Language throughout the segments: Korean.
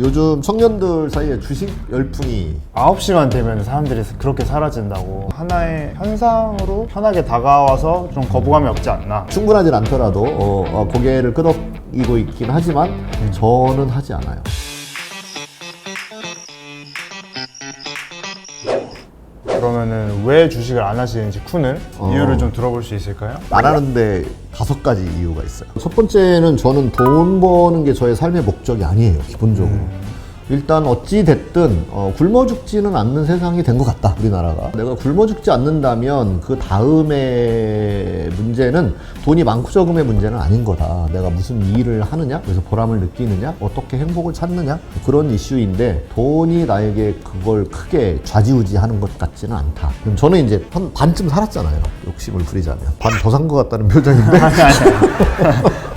요즘 청년들 사이에 주식 열풍이 9시만 되면 사람들이 그렇게 사라진다고 하나의 현상으로 편하게 다가와서 좀 거부감이 없지 않나 충분하진 않더라도 어, 어, 고개를 끄덕이고 있긴 하지만 저는 하지 않아요. 그러면은 왜 주식을 안 하시는지 쿤을 어. 이유를 좀 들어볼 수 있을까요? 말하는데 다섯 가지 이유가 있어요. 첫 번째는 저는 돈 버는 게 저의 삶의 목적이 아니에요, 기본적으로. 일단 어찌 됐든 어, 굶어 죽지는 않는 세상이 된 것 같다 우리나라가. 내가 굶어 죽지 않는다면 그 다음에 문제는 돈이 많고 적음의 문제는 아닌 거다. 내가 무슨 일을 하느냐? 그래서 보람을 느끼느냐? 어떻게 행복을 찾느냐? 그런 이슈인데 돈이 나에게 그걸 크게 좌지우지하는 것 같지는 않다. 그럼 저는 이제 한 반쯤 살았잖아요. 욕심을 부리자면. 반 더 산 것 같다는 표정인데.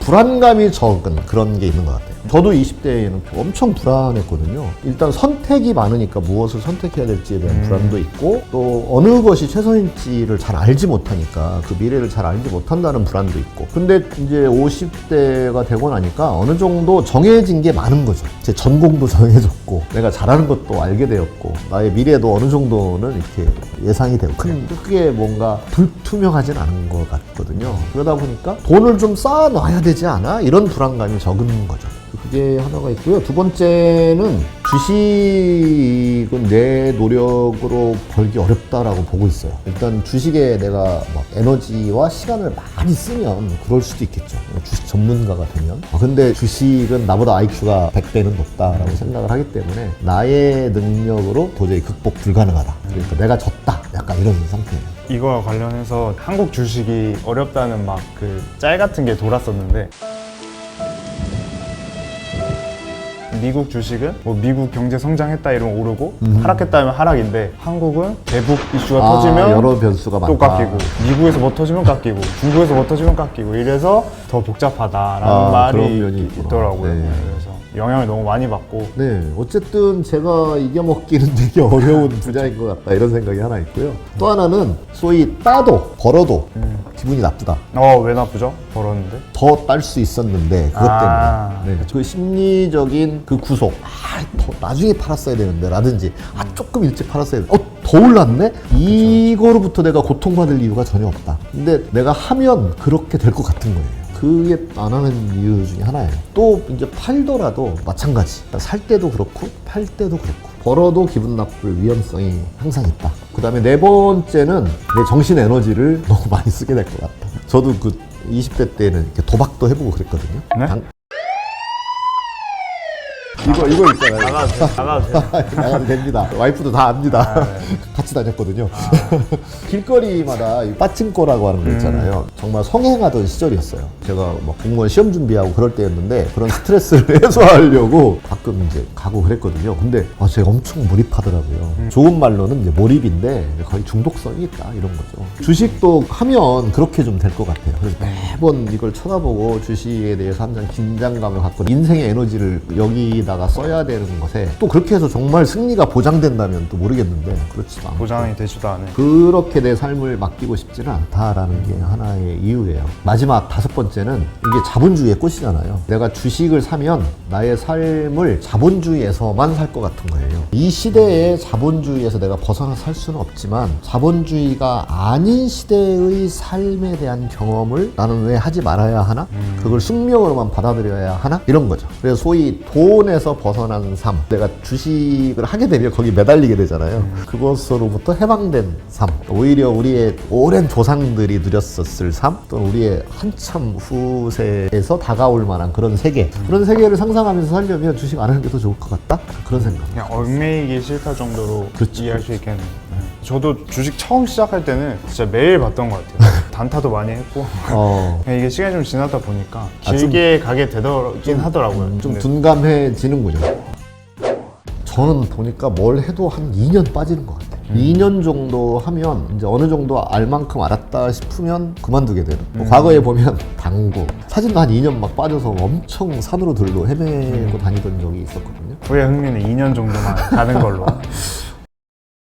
불안감이 적은 그런 게 있는 것 같아요. 저도 20대에는 엄청 불안했거든요. 일단 선택이 많으니까 무엇을 선택해야 될지에 대한 불안도 있고 또 어느 것이 최선일지를 잘 알지 못하니까 그 미래를 잘 알지 못한다는 불안도 있고 근데 이제 50대가 되고 나니까 어느 정도 정해진 게 많은 거죠. 제 전공도 정해졌고 내가 잘하는 것도 알게 되었고 나의 미래도 어느 정도는 이렇게 예상이 되고 큰 크게 뭔가 불투명하진 않은 것 같거든요. 그러다 보니까 돈을 좀 쌓아놔야 되지 않아? 이런 불안감이 적은 거죠. 그게 하나가 있고요. 두 번째는 주식은 내 노력으로 벌기 어렵다라고 보고 있어요. 일단 주식에 내가 막 에너지와 시간을 많이 쓰면 그럴 수도 있겠죠. 주식 전문가가 되면. 아, 근데 주식은 나보다 IQ가 100배는 높다라고 생각을 하기 때문에 나의 능력으로 도저히 극복 불가능하다. 그러니까 내가 졌다. 약간 이런 상태예요. 이거와 관련해서 한국 주식이 어렵다는 막 그 짤 같은 게 돌았었는데 미국 주식은 뭐 미국 경제 성장했다 이러면 오르고 하락했다 하면 하락인데 한국은 대북 이슈가 아, 터지면 여러 변수가 또 많다. 깎이고 미국에서 뭐 터지면 깎이고 중국에서 뭐 터지면 깎이고 이래서 더 복잡하다라는 아, 말이 그런 면이 있구나. 있더라고요. 네. 영향을 너무 많이 받고. 네, 어쨌든 제가 이겨먹기는 되게 어려운 분야인 것 같다 이런 생각이 하나 있고요. 또 하나는 소위 따도 벌어도 기분이 나쁘다. 어 왜 나쁘죠? 벌었는데? 더 딸 수 있었는데 그것 아. 때문에. 네, 그 심리적인 그 구속. 아, 더 나중에 팔았어야 되는데 라든지. 아 조금 일찍 팔았어야 되는데 어 더 올랐네? 이거로부터 내가 고통받을 이유가 전혀 없다. 근데 내가 하면 그렇게 될 것 같은 거예요 그게 안 하는 이유 중에 하나예요 또 이제 팔더라도 마찬가지 살 때도 그렇고 팔 때도 그렇고 벌어도 기분 나쁠 위험성이 항상 있다 그 다음에 네 번째는 내 정신 에너지를 너무 많이 쓰게 될 것 같다 저도 그 20대 때는 이렇게 도박도 해보고 그랬거든요. 네? 당- 이거 이거 있잖아요. 나가도 돼, 나가도 돼. 나가도 됩니다. 와이프도 다 압니다. 아, 네. 같이 다녔거든요. 길거리마다 이 빠칭코라고 하는 거 음. 있잖아요. 정말 성행하던 시절이었어요. 제가 막 공무원 시험 준비하고 그럴 때였는데 그런 스트레스를 해소하려고 가끔 이제 가고 그랬거든요. 근데 아, 제가 엄청 몰입하더라고요. 음. 좋은 말로는 이제 몰입인데 거의 중독성이 있다 이런 거죠. 주식도 하면 그렇게 좀 될 것 같아요. 그래서 매번 이걸 쳐다보고 주식에 대해서 항상 긴장감을 갖고 인생의 에너지를 여기다가 써야 되는 것에 또 그렇게 해서 정말 승리가 보장된다면 또 모르겠는데 그렇지도 않고 보장이 되지도 않은 그렇게 내 삶을 맡기고 싶지는 않다라는 게 하나의 이유예요. 마지막 다섯 번째는 이게 자본주의의 꽃이잖아요. 내가 주식을 사면 나의 삶을 자본주의에서만 살 것 같은 거예요. 이 시대의 자본주의에서 내가 벗어나 살 수는 없지만 자본주의가 아닌 시대의 삶에 대한 경험을 나는 왜 하지 말아야 하나? 그걸 숙명으로만 받아들여야 하나? 이런 거죠. 그래서 소위 돈에 서 벗어난 삶. 내가 주식을 하게 되면 거기 매달리게 되잖아요. 그것으로부터 해방된 삶. 오히려 우리의 오랜 조상들이 누렸었을 삶. 또 우리의 한참 후세에서 다가올 만한 그런 세계. 그런 세계를 상상하면서 살려면 주식 안 하는 게 더 좋을 것 같다? 그런 생각. 그냥 얽매이기 싫다 정도로 그렇죠, 이해할 수 있겠네요. 네. 저도 주식 처음 시작할 때는 진짜 매일 봤던 것 같아요. 단타도 많이 했고 어. 이게 시간이 좀 지나다 보니까 아, 길게 가게 되더긴 하더라고요. 좀 근데 둔감해지는군요. 저는 보니까 뭘 해도 한 2년 빠지는 것 같아요. 2년 정도 하면 이제 어느 정도 알 만큼 알았다 싶으면 그만두게 되는. 뭐 과거에 보면 당구 사진도 한 2년 막 빠져서 엄청 산으로 들로 헤매고 다니던 적이 있었거든요. 후에 흥미는 2년 정도만 가는 걸로.